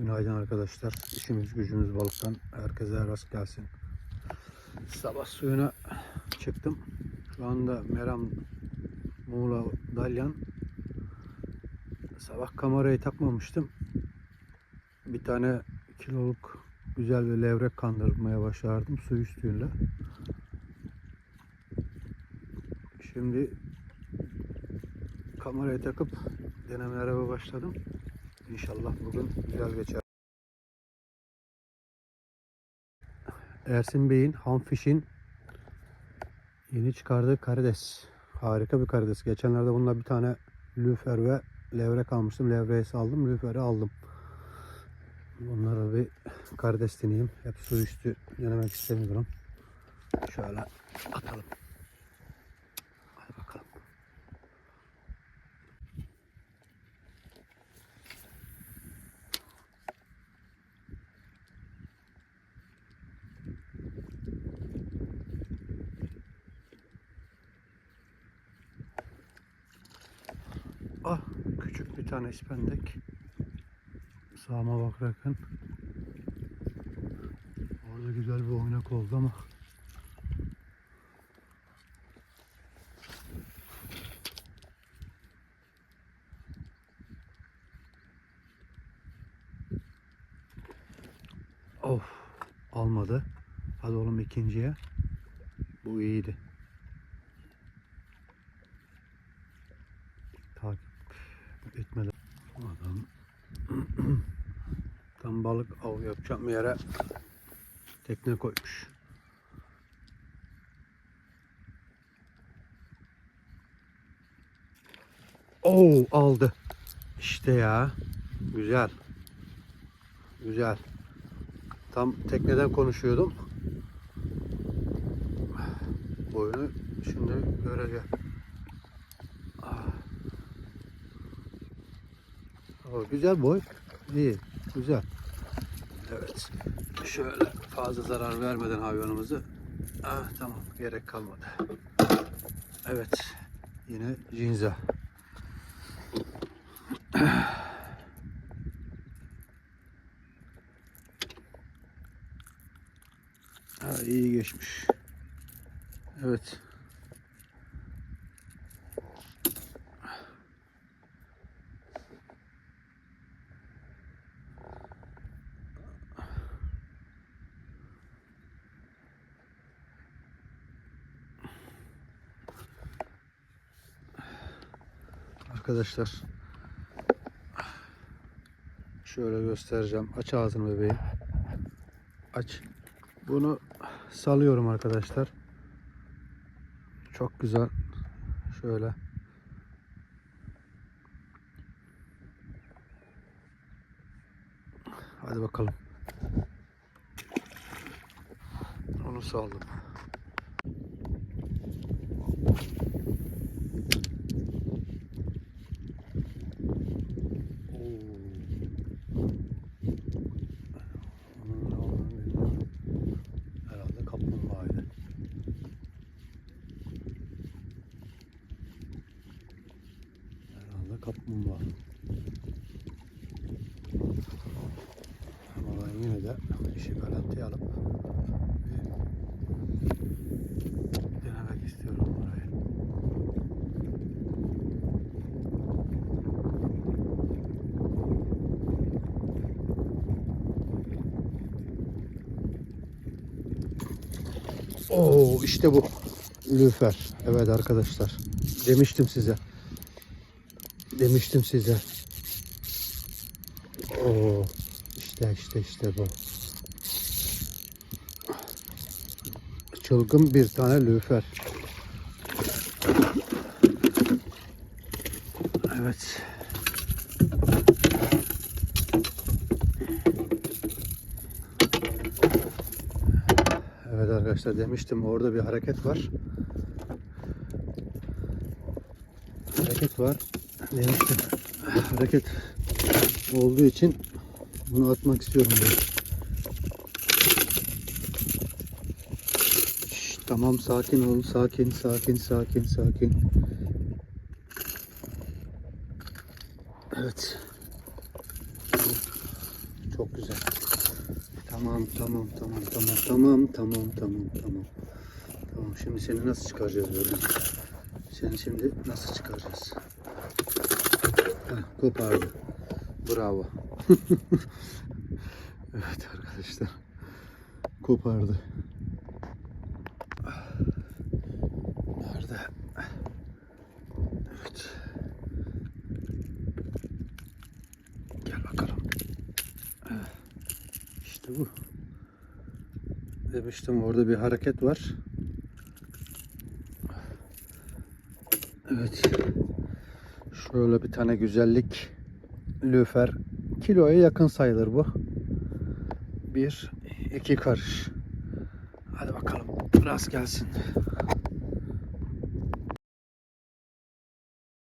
Günaydın arkadaşlar. İşimiz gücümüz balıktan. Herkese rast gelsin. Sabah suyuna çıktım. Şu anda Meram Muğla Dalyan. Sabah kamerayı takmamıştım. Bir tane kiloluk güzel bir levrek kandırmaya başardım su üstüyle. Şimdi kamerayı takıp denemelere başladım. İnşallah bugün güzel geçer. Ersin Bey'in Hamfish'in yeni çıkardığı karides. Harika bir karides. Geçenlerde bununla bir tane lüfer ve levrek almıştım. Levreği saldım, lüferi aldım. Bunlara bir karides deneyeyim. Hep su üstü denemek istemiyorum. Şöyle atalım. Ah küçük bir tane ispendek. Sağıma bakarken orada güzel bir oynak oldu ama Of almadı. Hadi oğlum ikinciye. Bu iyiydi. Etmeden. Adam tam balık av yapacağım yere tekne koymuş. Oo aldı. İşte ya. Güzel. Güzel. Tam tekneden konuşuyordum. Boyunu şimdi göreceğim. Güzel boy. İyi. Güzel. Evet. Şöyle fazla zarar vermeden hayvanımızı. Ah tamam. Gerek kalmadı. Evet. Yine cinza. Ha, iyi geçmiş. Evet. Arkadaşlar şöyle göstereceğim. Aç ağzını bebeğim. Aç. Bunu salıyorum arkadaşlar. Çok güzel. Şöyle. Hadi bakalım. Onu saldım. Ama ben yine de işi garantiye alıp denemek istiyorum orayı. Oo işte bu. Lüfer. Evet arkadaşlar. Demiştim size. Demiştim size. Oo işte işte işte bu. Çılgın bir tane lüfer. Evet. Evet arkadaşlar demiştim orada bir hareket var. Hareket var. Demiştim. Hareket olduğu için bunu atmak istiyorum ben. Tamam sakin ol. Sakin sakin sakin sakin. Evet. Tamam tamam tamam tamam tamam tamam tamam tamam. Tamam şimdi seni nasıl çıkaracağız böyle? Seni şimdi nasıl çıkaracağız? Kopardı. Bravo. evet arkadaşlar. Kopardı. Nerede? Evet. Gel bakalım. İşte bu. Demiştim orada bir hareket var. Evet. Şöyle bir tane güzellik lüfer. Kiloya yakın sayılır bu. Bir, iki karış. Hadi bakalım. Rast gelsin.